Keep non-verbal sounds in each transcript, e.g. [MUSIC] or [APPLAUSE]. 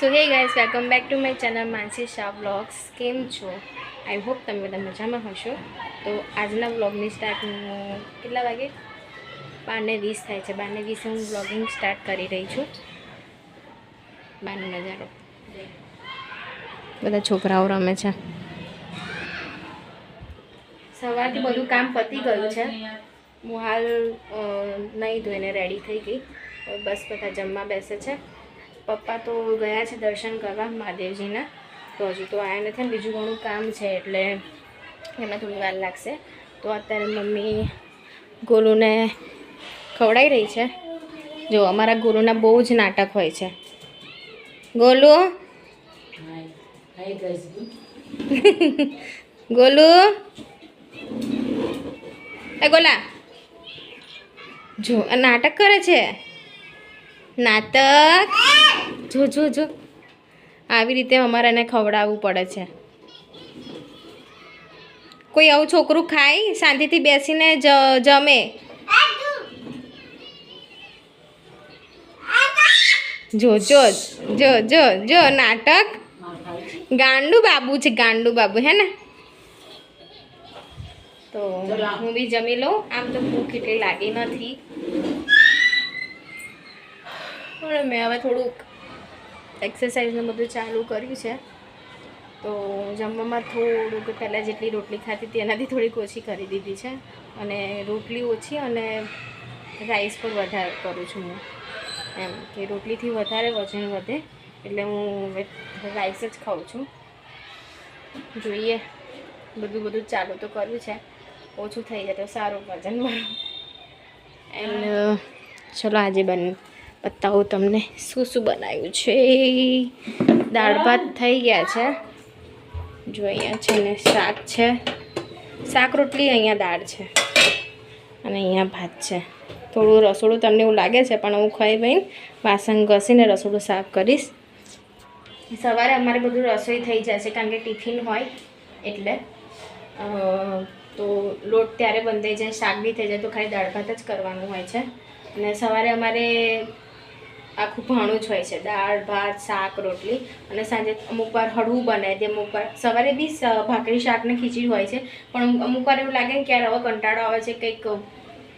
So hey guys welcome back to my channel Mansi Shah vlogs કેમ છો? I hope તમે બધા મજામાં હશો. તો આજના બ્લોગની સ્ટાર્ટ હું કેટલા વાગે? બારને વીસ થાય છે. બારને વીસે હું બ્લોગિંગ સ્ટાર્ટ કરી રહી છું. બારનો નજારો. બધા છોકરાઓ રમે છે. સવારથી બધું કામ પતી ગયું છે. હું હાલ નહીં ધોઈને રેડી થઈ ગઈ. બસ બધા જમવા બેસે છે. પપ્પા તો ગયા છે દર્શન કરવા મહાદેવજીના. તો હજુ તો આવ્યા નથી ને, બીજું ઘણું કામ છે એટલે એમાં થોડી વાર લાગશે. તો અત્યારે મમ્મી ગોલુને ખવડાવી રહી છે. જો, અમારા ગોલુના બહુ જ નાટક હોય છે. ગોલુ? [LAUGHS] ગોલુ? એ ગોલા! જો નાટક કરે છે. નાટક? જો જો જો. આવી રીતે અમારે એને ખવડાવવું પડે છે. કોઈ આવું છોકરું ખાય, શાંતિથી બેસીને જ, જમે? જો જો જો જો જો, નાટક. ગાંડુ બાબુ છે, ગાંડુ બાબુ, હે ને? તો હું બી જમી લઉં. આમ તો ભૂખ એટલી લાગી નથી. પણ મેં હવે થોડુંક એક્સરસાઇઝને બધું ચાલુ કર્યું છે. તો જમવામાં થોડુંક પહેલાં જેટલી રોટલી ખાતી હતી, એનાથી થોડીક ઓછી કરી દીધી છે. અને રોટલી ઓછી અને રાઈસ પણ વધારે કરું છું હું. એમ કે રોટલીથી વધારે વજન વધે એટલે હું રાઈસ જ ખાઉં છું. જોઈએ, બધું બધું ચાલુ તો કર્યું છે. ઓછું થઈ જાય તો સારું વજન મારું એન્ડ ચલો આજે બન બતાવું તમને શું શું બનાવ્યું છે. દાળ ભાત થઈ ગયા છે. જો અહીંયા છે ને શાક છે. શાક રોટલી, અહીંયા દાળ છે. અને અહીંયા ભાત છે. થોડું રસોડું તમને એવું લાગે છે, પણ હું ખાઈ ભાઈ વાસણ ઘસીને રસોડું સાફ કરીશ. સવારે અમારે બધું રસોઈ થઈ જશે, કારણ કે ટિફિન હોય એટલે. તો લોટ ત્યારે બંધાઈ જાય, શાક બી થઈ જાય, તો ખાલી દાળ ભાત જ કરવાનું હોય છે. અને સવારે અમારે આખું ભાણું જ હોય છે. દાળ ભાત શાક રોટલી અને સાંજે અમુક વાર હળવું બનાવી તે અમુક વાર. સવારે બી ભાખરી શાકને ખીચડી હોય છે પણ અમુક વાર એવું લાગે ને ક્યારે યાર હવે કંટાળો આવે છે કંઈક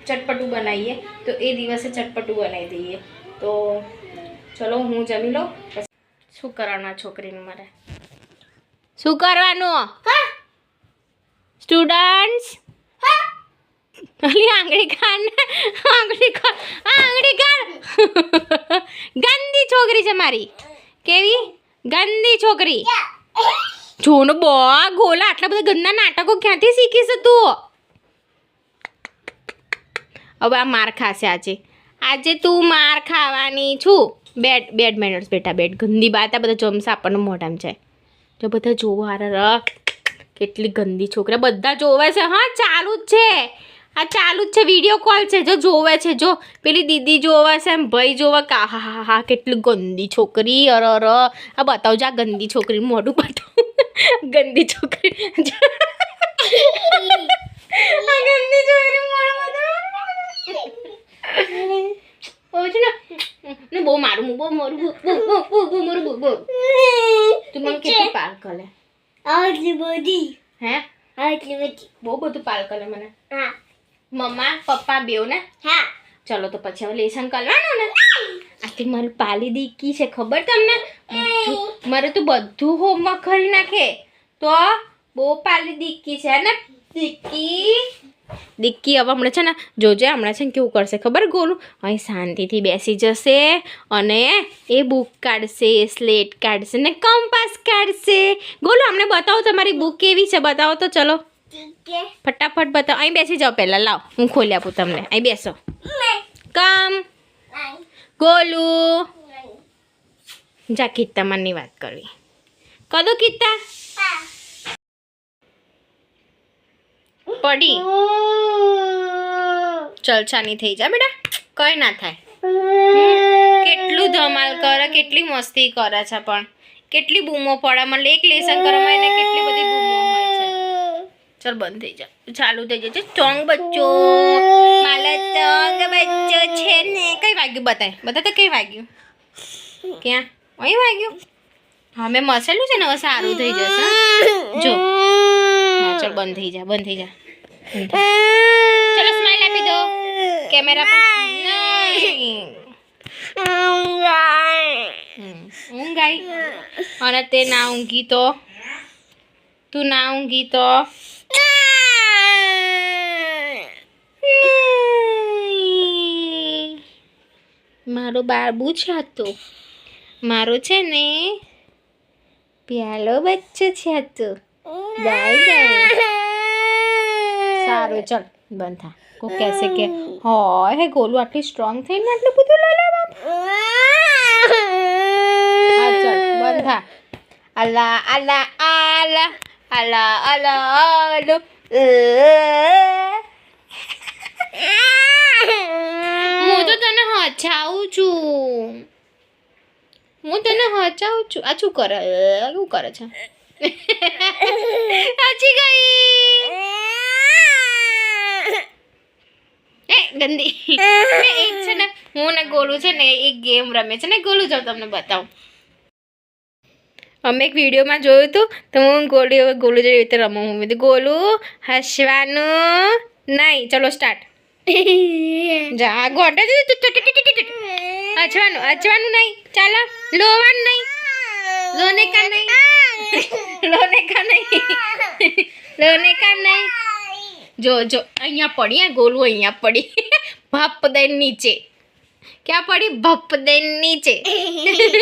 ચટપટું બનાવીએ તો એ દિવસે ચટપટું બનાવી દઈએ. તો ચલો હું જમી લઉં શું કરવાના છોકરીનું મારે? શું કરવાનું? સ્ટુડન્ટ્સ અલી આંગળી કાઢ આંગળી કાઢ આંગળી કાઢ ગંદી છોકરી છે મારી. કેવી? ગંદી છોકરી. જો ને બા, ગોલા, આટલા બધા ગંદા નાટકો ક્યાંથી શીખીશ તું? હવે આ માર ખાશે આજે. આજે તું માર ખાવાની છું. બેડ બેડ મેનર્સ બેટા, બેડ. ગંદી બાત, આ બધા જમસ આપણને મોઢામાં જાય જો બધા જોવા રખ કેટલી ગંદી છોકરા. બધા જોવે છે, હા, ચાલુ જ છે. આ ચાલુ જ છે વીડિયો કોલ છે જો જોવે છે જો. પેલી દીદી જોવે છે એમ ભાઈ જોવે કે હા હા હા કેટલી ગંદી છોકરી અર અર આ બતાવજો આ ગંદી છોકરી મોઢું બતાવ ગંદી છોકરી. ગંદી છોકરી મોઢું ને? બહુ મારું બહુ મારું બહુ બહુ બહુ મારું બહુ બહુ. તું મને કેટલી પાલ કરે આટલી બધી. હે? આટલી બધી. બહુ બધું પાલ કરે મને. મમ્મા પપ્પા બેવ ને હા. ચલો તો પછી હવે લેસન કરવાનું ને. આથી મારું પાલી દીકી છે ખબર તમને? મારે તો બધું હોમવર્ક કરી નાખે. તો બહુ પાલી દીકી છે ને? દીકી દીકી હવે હમણાં છે ને જોજે હમણાં છે ને કેવું કરશે ખબર? ગોલું? અહીં શાંતિથી બેસી જશે અને એ બુક કાઢશે સ્લેટ કાઢશે ને કંપાસ કાઢશે. ગોલું અમને બતાવો તમારી બુક કેવી છે? બતાવો તો ચલો. ફટાફટ બતાવો અહીં બેસી જાઓ પહેલાં લાવ હું ખોલી આપું તમને અહીં બેસો કમ ગોલુ જા કિત્તા મનની વાત કરવી કદું કિત્તા પડી ચલછાની થઈ જા બેટા કઈ ના થાય કેટલું ધમાલ કરે કેટલી મસ્તી કરે છે પણ. કેટલી બૂમો પડે મને એક લેસન કરવામાં એને કેટલી બધી બૂમો હોય છે. ચલ બંધ થઈ જા ચાલુ થઈ જશે ચોંગ બચ્ચો માલા ચોંગ બચ્ચો છે ને કઈ વાગ્યું બતાય બતા તો કઈ વાગ્યું ક્યાં અહીં વાગ્યું હા મેં મસેલું છે ને હવે સારું થઈ જશે જો હા ચાલ બંધ થઈ જા બંધ થઈ જા બંધ થા. ચલો સ્માઈલ આપી દો કેમેરા પર નહીં હમ, ઊંઘ આવી અને તે ના ઊંઘી તો તું ના ઊંઘી તો મારો બાબુ છે આ તો મારો છે ને પ્યાલો બચ્ચો છે આ તો બાય બાય સારું ચલ બંધ થા કોઈ કહેશે કે હોય હે ગોલું આટલી સ્ટ્રોંગ થઈને આટલું બધું લઈ લે બાપ હા ચલ બંધ થા અલા અલા આલા અલા અલા આલો હું તો તને હચાવું છું. હું તને હચાવું છું. આ શું કરે? શું કરે છે? હચી ગઈ. એ ગંદી. [LAUGHS] એક છે ને હું ને ગોલું છે ને એક ગેમ રમે છે ને ગોલું જાઉં તમને બતાવું. અમે એક વિડીયોમાં જોયું હતું. તો હું ગોલી હવે ગોલું જેવી રીતે રમું. હું બધું ગોલું હસવાનું નહીં. ચલો સ્ટાર્ટ [LAUGHS] જા ગોટે હચવાનું હચવાનું નહીં. ચાલો લોવાનું નહીં. લોને કા નહીં. [LAUGHS] લોને કા નહીં. [LAUGHS] લોને કા નહીં. જો જો અહીંયા પડી આ ગોલું અહીંયા પડી. ભાપ દઈ નીચે. ક્યાં પડી? ભપદેન નીચે.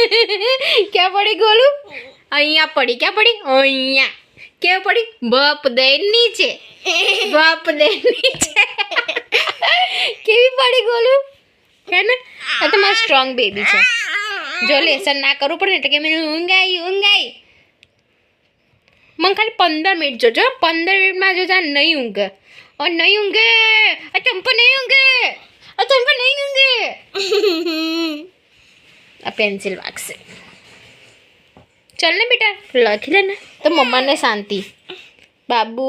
[LAUGHS] ક્યાં પડી ગોલું? અહીંયા પડી. ક્યાં પડી? અહીંયા. ક્યાં પડી? ભપ દઈને નીચે. [LAUGHS] ભપ દઈને નીચે. [LAUGHS] કેવી પડી ગોલું? હે ને? આ તો મારા સ્ટ્રોંગ બેબી છે. જો લેસન ના કરવું પડે એટલે કે મને ઊંઘ આવી ઊંઘ આવી મને ખાલી પંદર મિનિટ જોજો. પંદર મિનિટમાં જોજા નહીં ઊંઘે. ઓ નહીં ઊંઘે. આ ચંપો નહીં ઊંઘે. આ ચંપો નહીં ઊંઘે આ પેન્સિલ વાગશે ચાલ ને બેટા લખી લે ને તો મમ્માને શાંતિ બાબુ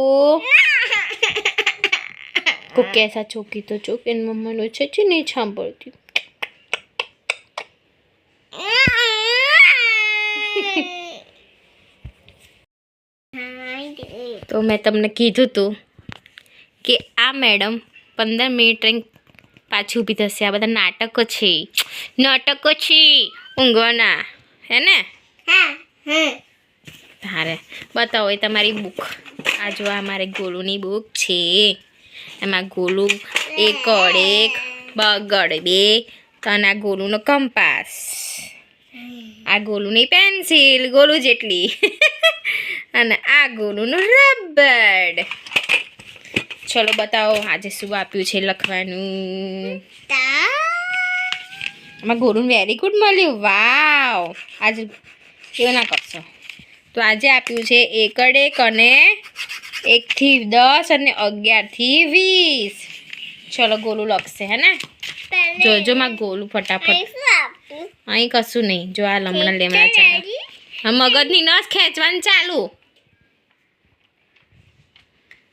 કો કેસા ચોકી તો ચોક એની મમ્માનો છે જ નહીં સાંભળતી તો મેં તમને કીધું હતું કે આ મેડમ પંદર મિનિટ રહીને પાછી ઊભી થશે. આ બધા નાટકો છે. નાટકો છે ઊંઘવાના. હે ને? તારે બતાવો એ તમારી બુક આ જો આ મારે ગોલુની બુક છે. એમાં ગોલુ એક એક બગડ બે અને આ ગોલુનો કંપાસ. આ ગોલુની પેન્સિલ ગોલુ જેટલી. [LAUGHS] અને આ ગોલુનું રબડ. ચલો બતાવો આજે શું આપ્યું છે લખવાનું? આમાં ગોલું વેરી ગુડ મળ્યું. વાવ આજે એવું ના કરશો? તો આજે આપ્યું છે એકડ એક અને એકથી દસ અને અગિયારથી વીસ. ચલો ગોલું લખશે હે ને? જોજો માં ગોલું ફટાફટ. અહીં કશું નહીં. જો આ લમણા લેમડા ચાલે મગજની નસ ખેંચવાનું ચાલુ.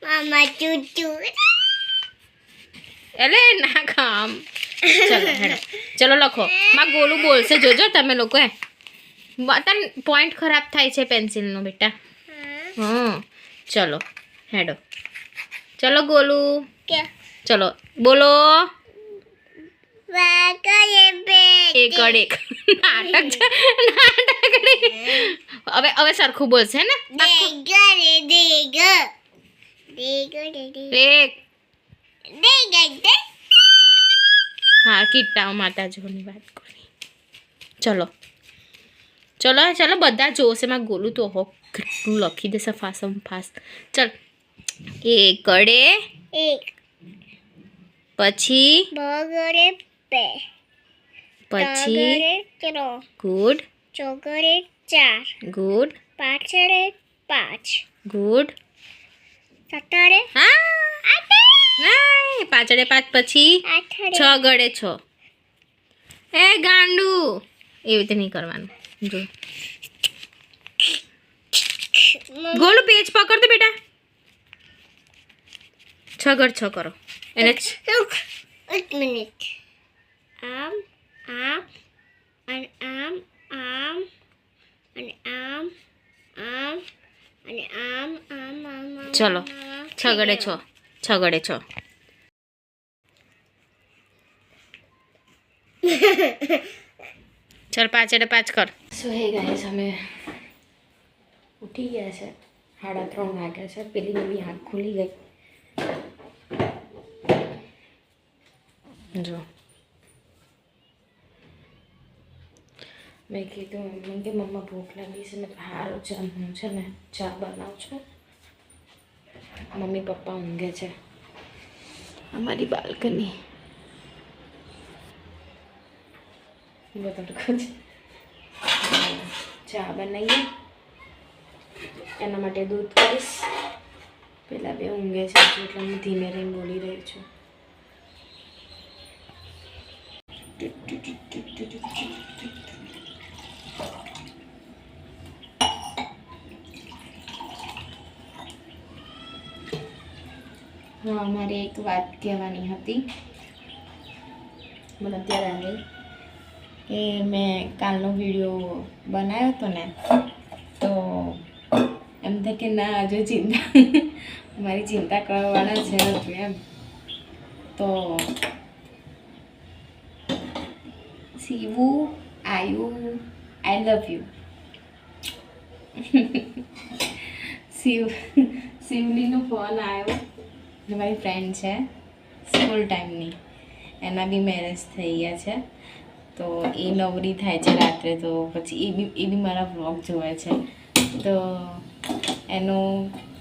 મામા ચૂચુ એટલે ના કામ ચલો હેડો ચલો લખો માં ગોલું બોલશે જોજો તમે લોકો હે તને પોઈન્ટ ખરાબ થાય છે પેન્સિલનો બેટા હા ચલો હેડો ચલો ગોલું કે ચલો બોલો વાગલે બે એક અડ એક નાટક છે નાટક નહીં. હવે હવે સરખું બોલશે ને હા કીટાઓ માતાજીઓની વાત કરી. ચલો. ચલો ચલો બધા જોશે માં ગોલું તો. હો કેટલું લખી દેશે ફાસમ ફાસ. ચલ. એકડે એક. પછી? બગડે બે. પછી? ત્રણ. ગુડ. ચોગડે ચાર. ગુડ. પાછળે પાંચ. ગુડ. સત્તરે હા. નહીં પાછળે પાંચ પછી છ ગળે છ. એ ગાંડુ. એવી રીતે નહીં કરવાનું. જો. ગોલું પેજ પકડ દે બેટા. છ ગળ છ કરો. એને એક મિનિટ. આમ આમ આમ આમ અને આમ આમ અને આમ આમ આમ આમ ચલો છ ગડે છ છ ગડે છ. [LAUGHS] ચાલ પાંચ એટલે પાંચ કર. સો હે ગાઈસ અમે ઉઠી ગયા છે સાડા ત્રણ વાગ્યા છે પેલી બી આંખ ખુલી ગઈ. જો. મેં કીધું મમ્મી કે મમ્મા ભૂખ લાગી છે મેં સારું છે હું છે ને ચા બનાવું છું. મમ્મી પપ્પા ઊંઘે છે. અમારી બાલ્કની. ચા બનાવીએ. એના માટે દૂધ કરીશ. પેલા બે ઊંઘે છે એટલે હું ધીમે રહીને બોલી રહી છું હા મારે એક વાત કહેવાની હતી. મને અત્યારે આવી કે મેં કાલનો વીડિયો બનાવ્યો હતો ને, તો એમ થાય કે ના, હજુ ચિંતા [LAUGHS] મારી ચિંતા કરવાના છે એમ. તો શિવુ આયુ આઈ લવ યુ શિવ, શિવલીનો ફોન આવ્યો મારી ફ્રેન્ડ છે સ્કૂલ ટાઈમની એના બી મેરેજ થઈ ગયા છે. તો એ નવરી થાય છે રાત્રે, તો પછી એ બી એ બી મારા વ્લોગ જોવે છે. તો એનો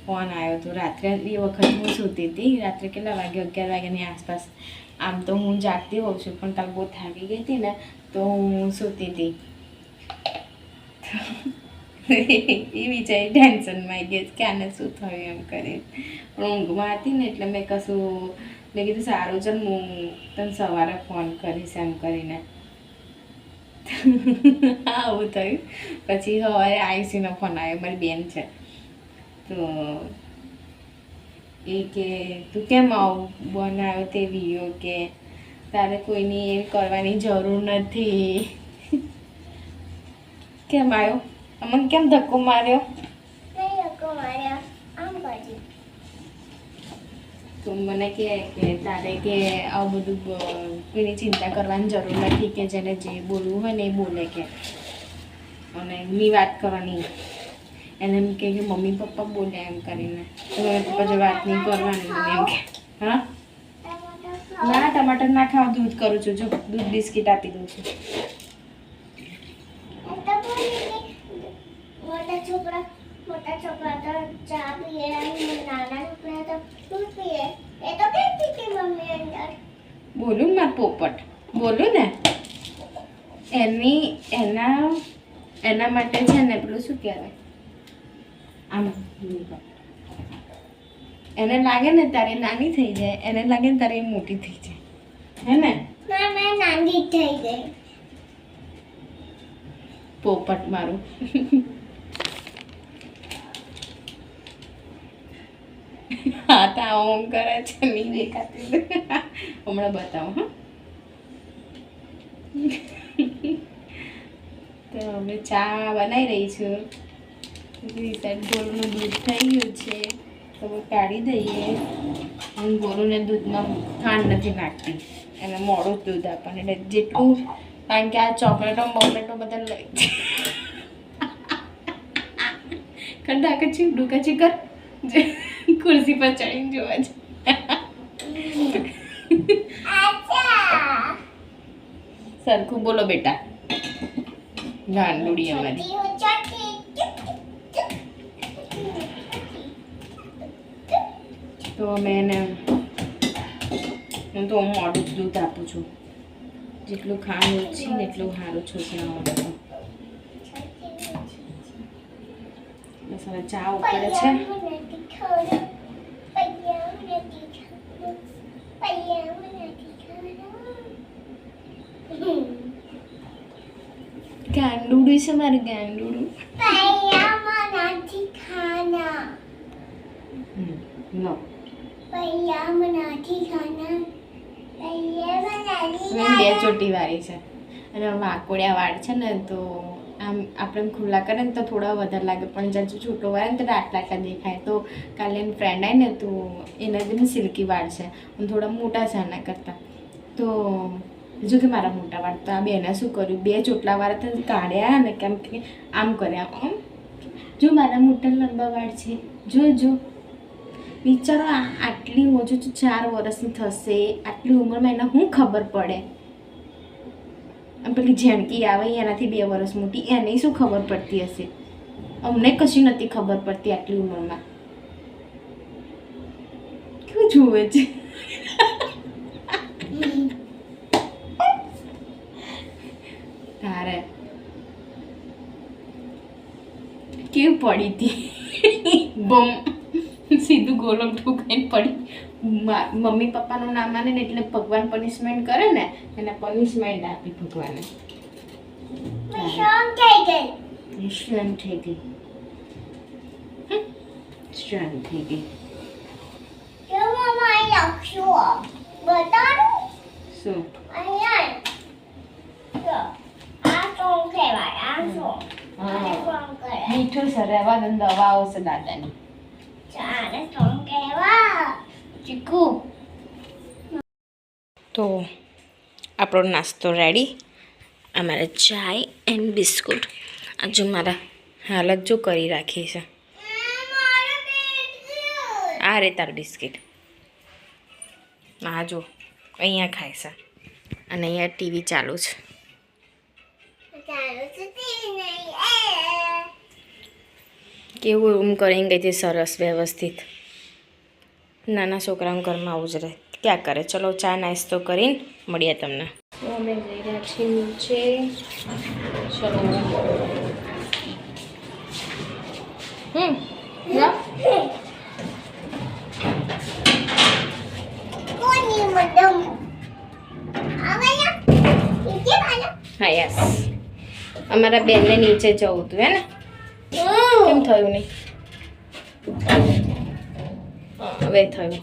ફોન આવ્યો હતો રાત્રે એ વખત હું સૂતી હતી. રાત્રે કેટલા વાગે? અગિયાર વાગ્યાની આસપાસ. આમ તો હું જાગતી હોઉં છું, પણ કાલ બહુ થાકી ગઈ હતી ને, તો હું સૂતી હતી. એ વિચારી ટેન્શનમાં ગઈ કે આને શું થયું એમ કરી પણ ઊંઘમાં હતી ને એટલે મેં કશું, મેં કીધું સારું ચાલ હું તને સવારે ફોન કરીશ એમ કરીને. [LAUGHS] આવું થયું. પછી હવે આઈસીનો ફોન આવ્યો, મારી બેન છે. તો એ કે, તું કેમ આવું બનાવ્યો તે વીડિયો કે? તારે કોઈની એ કરવાની જરૂર નથી. [LAUGHS] કેમ આવ્યો? અમને કેમ ધક્કો માર્યો? તો મને કહે કે તારે કે આવું બધું કોઈની ચિંતા કરવાની જરૂર નથી કે જેને જે બોલવું હોય ને એ બોલે કે. અને એમની વાત કરવાની. એને એમ કે મમ્મી પપ્પા બોલે એમ કરીને. મમ્મી પપ્પા જો વાત નહીં કરવાની એમ કે. હા? ના ટમાટર ના ખાવ દૂધ કરું છું. જો દૂધ બિસ્કિટ આપી દઉં છું મોટા છોકરા મોટા છોકરા તો ચા પીએ અને નાના છોકરા તો દૂધ પીએ. એ તો કઈ પીતી મમ્મી અંદર. બોલું ને માર પોપટ. બોલું ને. એની એના એના માટે છે ને પેલું શું કહેવાય? આમ એને લાગે ને તારે નાની થઈ જાય એને લાગે ને તારે મોટી થઈ જાય. હે ને? ના નાની થઈ જાય. પોપટ મારું. હા ઓમ કરે છે નહીં દેખાતી હમણાં બતાવો, હા. તો હવે ચા બનાવી રહી છું. રીસેટ ગોળનું દૂધ થઈ ગયું છે, તો કાઢી દઈએ. હું ગોળુને દૂધમાં ખાંડ નથી નાખતી. એને મોડું દૂધ આપણને એટલે જેટલું, કારણ કે આ ચોકલેટો, બોકલેટો બધા લઈ કંડા કે ચીકડું કે કર. ખુરશી પર ચડીને જોવા છે સરખું બોલો બેટા ગાંડુડી અમારી તો અમે એને હું તો મોડું જ દૂધ આપું છું જેટલું ખાંડ ઓછી ને એટલું સારું છોકરાઓ માટે બસ હવે ચા ઉકળે છે ગાંડુડું છે મારું ગાંડુડું બે ચોટી વાળી છે અને વાકોડિયા વાળ છે ને તો આમ આપણે ખુલ્લા કરે ને તો થોડા વધારે લાગે પણ જ્યાં જો છોટો વાળે ને તો આટલા આટલા દેખાય તો કાલે એની ફ્રેન્ડ આવી ને તો એના જેમ સિલ્કી વાળ છે થોડા મોટા છે એના કરતાં તો જો કે મારા મોટા વાળ તો આ બેને શું કર્યું? બે ચોટલા વાળા કાઢ્યા ને કેમ કે આમ કર્યા આમ જો મારા મોટા લંબા વાળ છે, જો જો. વિચારો આટલી ઓછું તો ચાર વર્ષની થશે, આટલી ઉંમરમાં એને શું ખબર પડે? પેલી ઝેણકી આવે, એનાથી બે વર્ષ મોટી, એને શું ખબર પડતી હશે? અમને કશી નથી ખબર પડતી આટલી ઉંમરમાં. કેવું જુએ છે? તારે કેવી પડી હતી? બમ. સીધું ગોલમ ઠુકાઈને પડી. મમ્મી પપ્પાનું નામ માને ને એટલે ભગવાન પનિશમેન્ટ કરે ને એને પનિશમેન્ટ આપી ભગવાને. શાંત થઈ ગઈ. નિષ્ણાંત થઈ ગઈ. શું અહીંયા જો આ સોંગ કરે મીઠું છે રહેવા દે દવા આવશે દાદાની. ચાલે સોંગ કહેવા. ચીકુ. તો આપણો નાસ્તો રેડી અમારે ચાય એન્ડ બિસ્કુટ. આ જો મારા હાલત જો કરી રાખી છે. આ રે તાર બિસ્કિટ. આ જો અહીંયા ખાય છે. અને અહીંયા ટીવી ચાલુ છે. કેવું રૂમ કરીને ગઈ હતી સરસ વ્યવસ્થિત. નાના છોકરાઓ ઘરમાં આવું જ રહે. ક્યાં કરે? ચલો ચા નાસ્તો કરીને મળીએ તમને. અમે જઈ રહ્યા છીએ નીચે. ચલો. હમ હા યસ. અમારા બેનને નીચે જવું હતું હે ને? કેમ થયું નહીં? હવે થયું.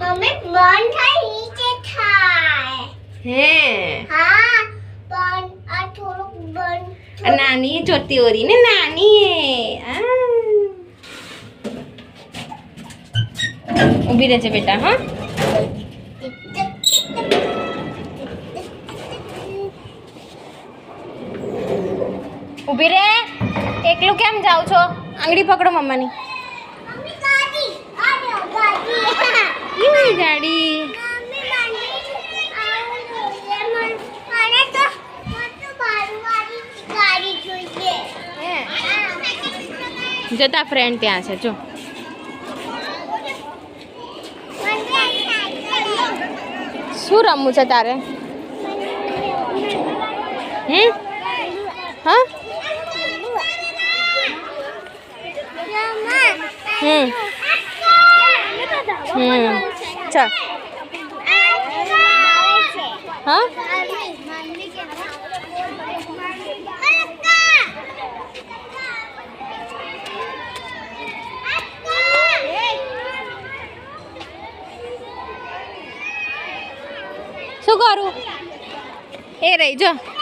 મમ્મી બોન થાય નીચે થાય. હે. હા આ નાની ચોટી ઓરી ને નાની. ઊભી રહેજે બેટા હા? ઊભી રે એકલું કેમ જાવ છો? આંગળી પકડો મમ્માની. મમ્મી ગાડી. આ લો ગાડી કેવી ગાડી મમ્મી મને આવું જોઈએ મને મને તો મને તો બારવાળી ગાડી જોઈએ જતા ફ્રેન્ડ ત્યાં છે જો. શું રમવું છે તારે? હમ હમ. હમ. ચા. હા? શું કરું? એ રહી જો.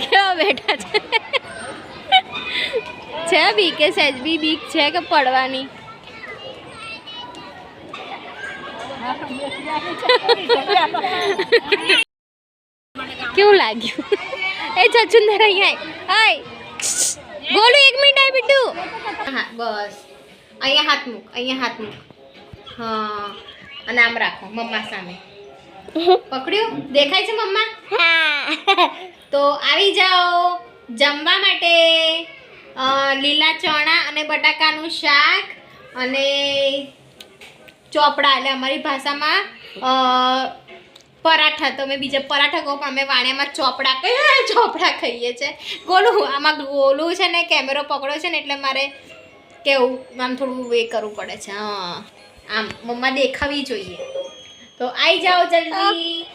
કેવા બેઠા છે છે બીક કે સહેજ બી બીક છે કે પડવાની કેવું લાગ્યું એ છછુંદર અહીંયા આય બોલું એક મિનિટ આય બિટ્ટુ હા બસ અહીંયા હાથ મૂક અહીંયા હાથ મૂક હા અને આમ રાખો મમ્મા સામે. [LAUGHS] પકડ્યું? દેખાય છે મમ્મા? [LAUGHS] તો આવી જાઓ જમવા માટે. લીલા ચણા અને બટાકાનું શાક અને ચોપડા. એટલે અમારી ભાષામાં પરાઠા. પરાઠા તમે બીજા પરાઠા કહો પણ અમે વાણિયામાં ચોપડા કહીએ [LAUGHS] ચોપડા ખાઈએ છીએ ગોલું આમાં ગોલું છે ને કેમેરો પકડ્યો છે ને એટલે મારે કેવું આમ થોડું એ કરવું પડે છે હા. આમ મમ્મા દેખાવી જોઈએ. તો આવી જાઓ જલ્દી.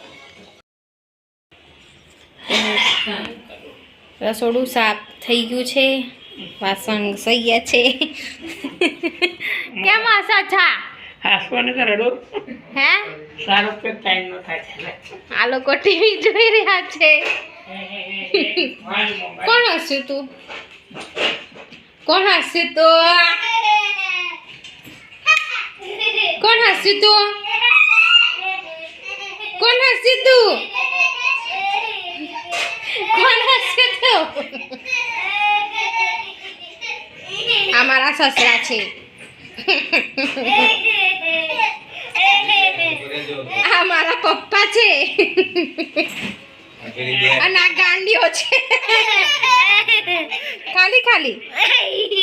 રસોડું સાફ થઈ ગયું છે. વાસણ ગયા છે. કેમ આશા છા? હાસવાને તો રડો. હે? સારો ઉપયોગ ટાઈમ નો થાય છે આ લોકો ટીવી જોઈ રહ્યા છે. કોણ હસ્યું તું? કોણ હસ્યું તું? કોણ હસ્યું તું? કોણ હસ્યું તું? કોણ હસ્યું તું? આ મારા સસરા છે. આ મારા પપ્પા છે. અને આ ગાંડીઓ છે. ખાલી ખાલી.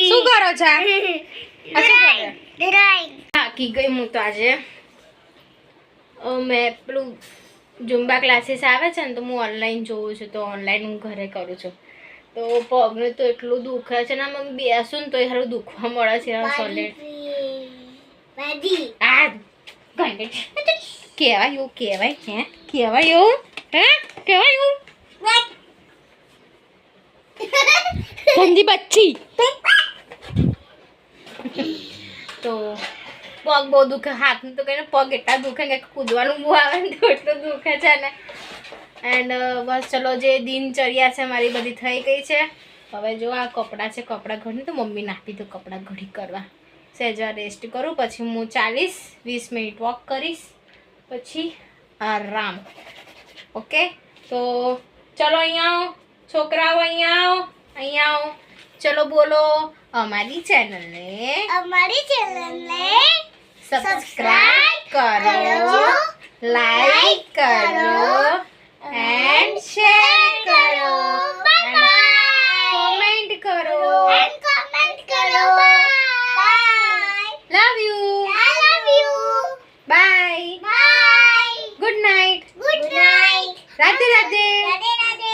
શું કરો છો ડ્રોઈંગ. થાકી ગઈ હું તો આજે. મેં પેલું ઝુંબા ક્લાસીસ આવે છે ને તો હું ઓનલાઈન જોઉં છું તો ઓનલાઈન હું ઘરે કરું છું. તો પગને તો એટલું દુખે છે ને આમ બેસું ને તો સારું દુખવા મળે છે સોલિડ આ કહેવાય એવું કહેવાય હે? કહેવાય એવું હે? કહેવાય એવું? [LAUGHS] ગંદી બચ્ચી. [LAUGHS] તો પગ બહુ દુખે, હાથનું તો કહીને પગ એટલા દુખે કે કૂદવાનું બહુ આવે એટલું દુખે છે ને. એન્ડ બસ ચલો જે દિનચર્યા છે મારી બધી થઈ ગઈ છે. હવે જો આ કપડાં છે, કપડાં ઘડી તો મમ્મી નાખી દો કપડાં ઘડી કરવા. સહેજા રેસ્ટ કરું, પછી હું ચાલીસ, વીસ મિનિટ વોક કરીશ, પછી આરામ. ઓકે તો ચલો અહીંયા આવો, છોકરાઓ અહીંયા આવો અહીંયા આવો. ચલો બોલો અમારી ચેનલને અમારી ચેનલને સબસ્ક્રાઇબ કરો લાઈક કરો એન્ડ શેર કરો કોમેન્ટ કરો કોમેન્ટ કરો love you I love you bye bye good night good night Radhe Radhe Radhe Radhe